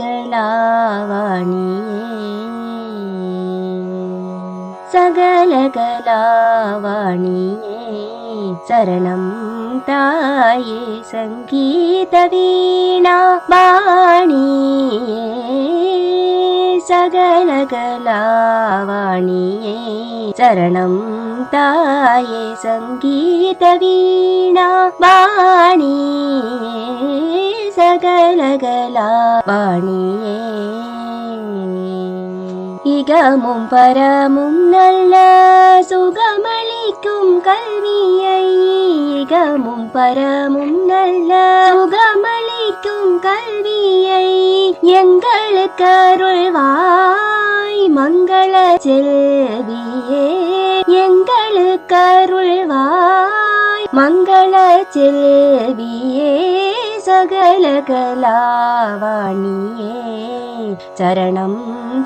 गला सगलला शरणं ताये सङ्गीतवीणा वाणिये वाणी। सगल गला वाणी ये शरणं ताय सङ्गीत वीणा। பாணியே சகலகலாவாணியே இகமும் பரமும் நல்ல சுகமளிக்கும் கல்வியை. இகமும் பரமும் நல்ல சுகமளிக்கும் கல்வியை. எங்களுக்கு அருள்வாய் மங்கள செல்வியே. எங்களுக்கு அருள்வாய் மங்கள செல்வியே. സകലകലാവാണിയേ. ചരണം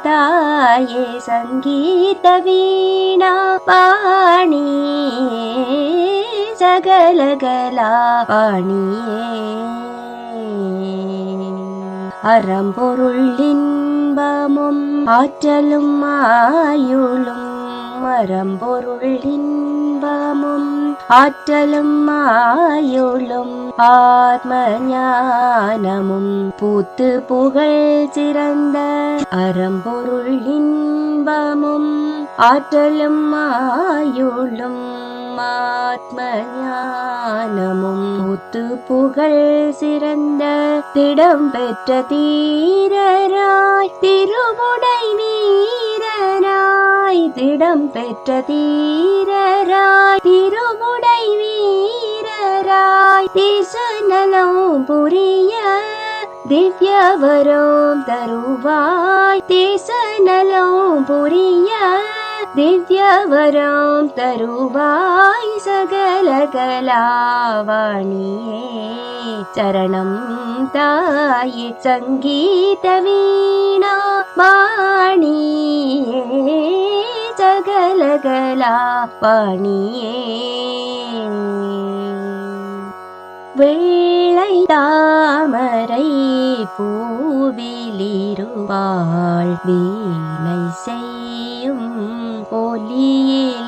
തായേ സംഗീതവീണ പാണിയേ സകലകലാവാണിയേ. അറമ്പൊരുള്ളിൻപമും ആറ്റലും ആയുളും. മറമ്പൊരുള്ളിൻപമും ஆயுளும் மரம்பொருள் இன்பமும் ஆற்றலும் ஆயுளும் ஆத்ம ஞானமும் பூத்து புகழ் சிறந்த அறம்பொருள் இன்பமும் ஆற்றலும் ஆயுளும் ஆத்ம ஞானமும் முத்து புகழ் சிறந்த திடம் பெற்ற தீரராய் திருமுடை வீரராய் திடம் பெற்ற தீரராய் திருமுடை வீரராய் தேசநலம் புரிய திவ்யவரம் தருவாய் தேசநலம் புரிய திவ்யவரம் தருவாய் சகலகலாவாணியே சரணம் தாயே சங்கீத சகலகலாவாணியே வெள்ளை தாமரை பூவிலிருவாள் வீணை செய்யும் ஒலியிலிருவாள்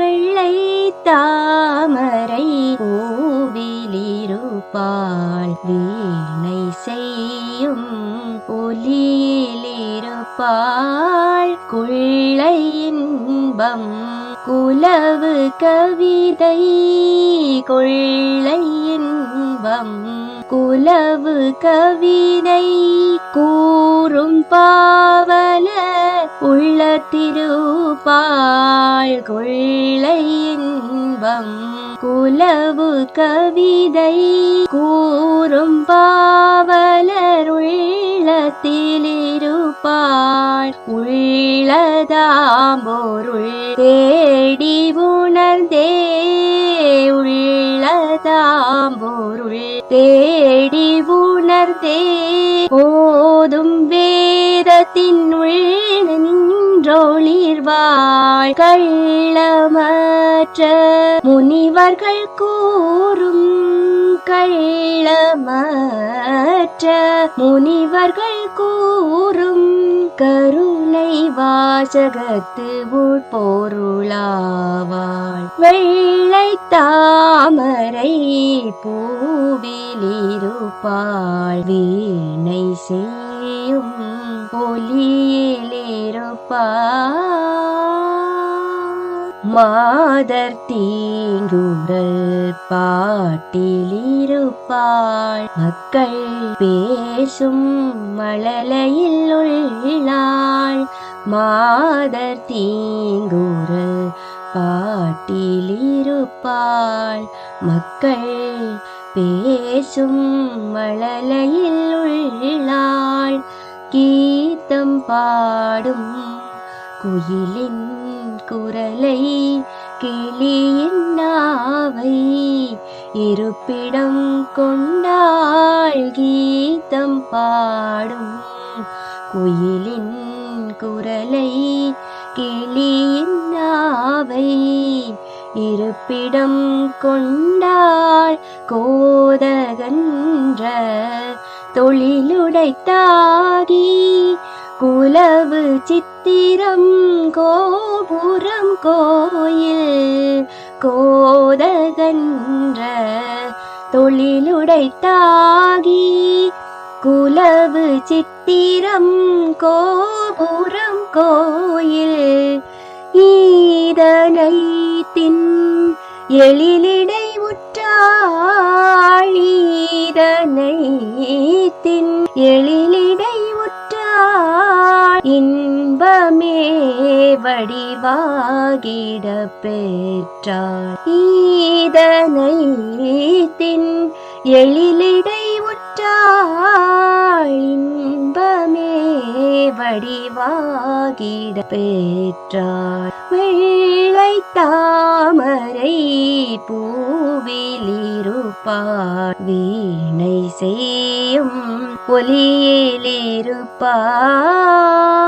வெள்ளை தாமரை பூவிலிருப்பாள் வீணை செய்யும் ஒலியிலிருப்பாள் கொள்ளை இன்பம் குலவு கவிதை. கொள்ளை இன்பம் குலவு கவிதை கூறும் பாவல உள்ள திருப்பாள் கொள்ளை இன்பம் குலவு கவிதை கூறும் பாவலருள் உள்ளத்திலிருப்பாள் உள்ளதாம்பொருள் தேடி உணர்ந்தே. உள்ளதாம்பொருள் தேடி உணர்ந்தே. போதும் வேதத்தின் உள் நின்றொளிர்வாள். கள்ளமற்ற முனிவர்கள் கூறும் கள்ளமற்ற முனிவர்கள் கூறும் கருணை வாசகத்து உட்பொருளாவாள். வெள்ளை தாமரை பூவிலிருப்பாள். வீணை செய்யும் ஒலியிலிருப்பாள் மாதர் தீங்குரல் பாட்டிலிருப்பாள். மக்கள் பேசும் மழலையில் உள்ளாள். மாதர் தீங்குரல் பாட்டிலிருப்பாள். மக்கள் பேசும் மழலையில் உள்ளாள். கீதம் பாடும் குயிலின் குரலை கிளியின் நாவை இருப்பிடம் கொண்டாள் கீதம் பாடும் குயிலின் குரலை கிளியின் நாவை இருப்பிடம் கொண்டாள் கோதகன்ற தொழிலுடைத்தாகி குலவு சித்திரம் கோபுரம் கோயில் கோதகன்ற தொழிலுடைத்தாகி குலவு சித்திரம் கோபுரம் கோயில் ஈதனை தின் எழிலிடை உற்றாள் தின் எழிலிடை இன்பமே வடிவாகிட பெற்றார் ஈதனை தின் எழிலிடை உற்றாள். இன்பமே வடிவாகிட பெற்றாள். வெள்ளை தாமரை பூவிலிருப்பார் வீணை செய்யும் ஒலியிலிருப்பா